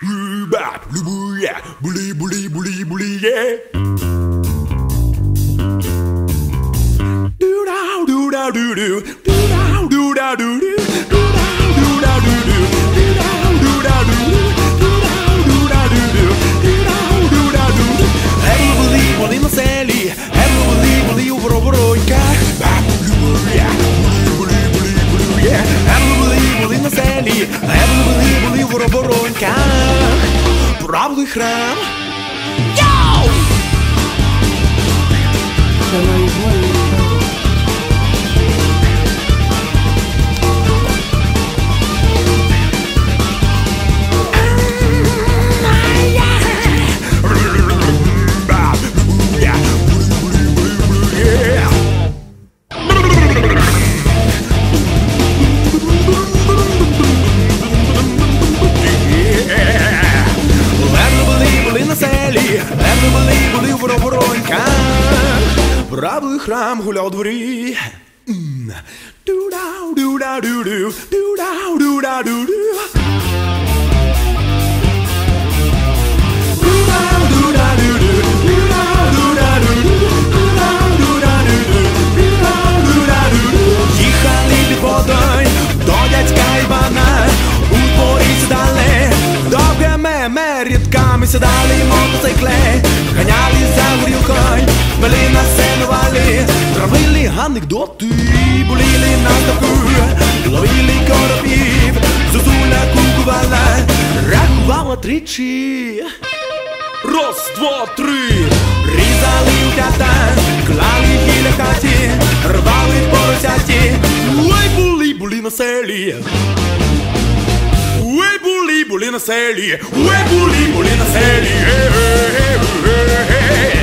Bap, lubuya, buli, buli, buli, buli, yeah. Do da do da do do, do da do da do do, храм. do-da, do-do, do-da, do-da, do-do. Їхали під водою до дядька Івана У дворі сідали довге меме Рідками сідали мотоцикли анекдоти Боліли на ставку Ловили коробів Зозуля кукувала Рахувала тричі Раз, два, три Різали у тята, клали біля хаті, рвали поросяті. Ой, були, були на селі. Ой, були, були на селі, ой, були, були на селі. Е-е-е-е-е. Е-е-е-е-е.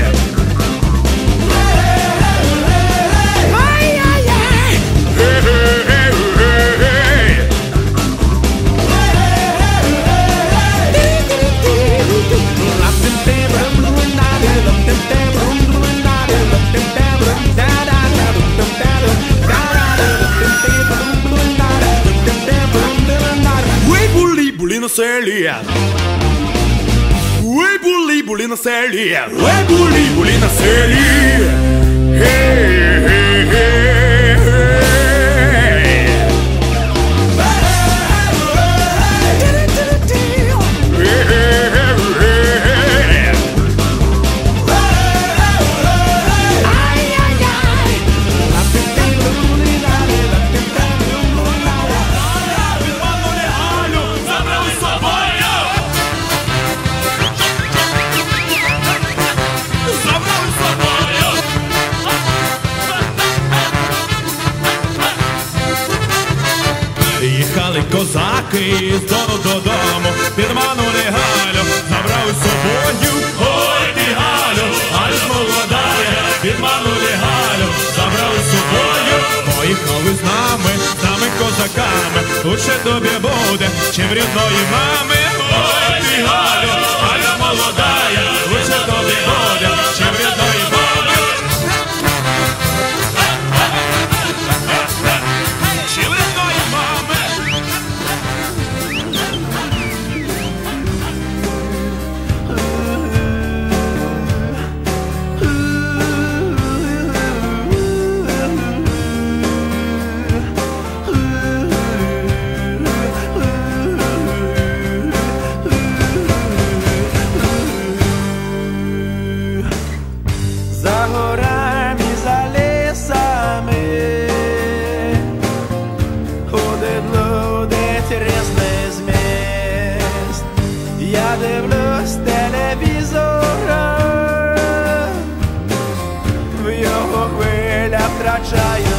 Були, були на селі. Ой, були, були на селі. Ой, були, козаки з дому додому, підманули Галю, забрали з собою. Ой, ти Галю, Галю молодая, підманули Галю, забрали з собою. Поїхали з нами, з нами козаками, лучше тобі буде, чим рідної мами. Ой, ти Галю В його хвилях втрачаючись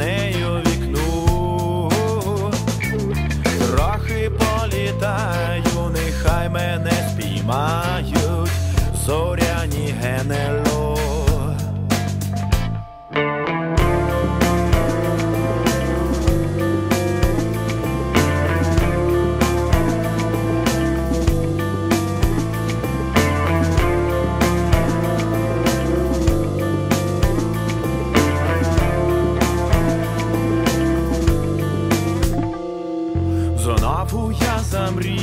нею вікну, трохи політаю, нехай мене спіймають зоряні генело.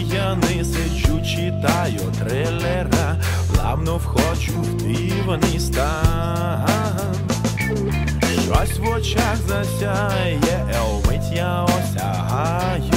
П'яний сиджу, читаю трилера, плавно входжу в дивний стан. Щось в очах засяє, вмить я осягаю, я.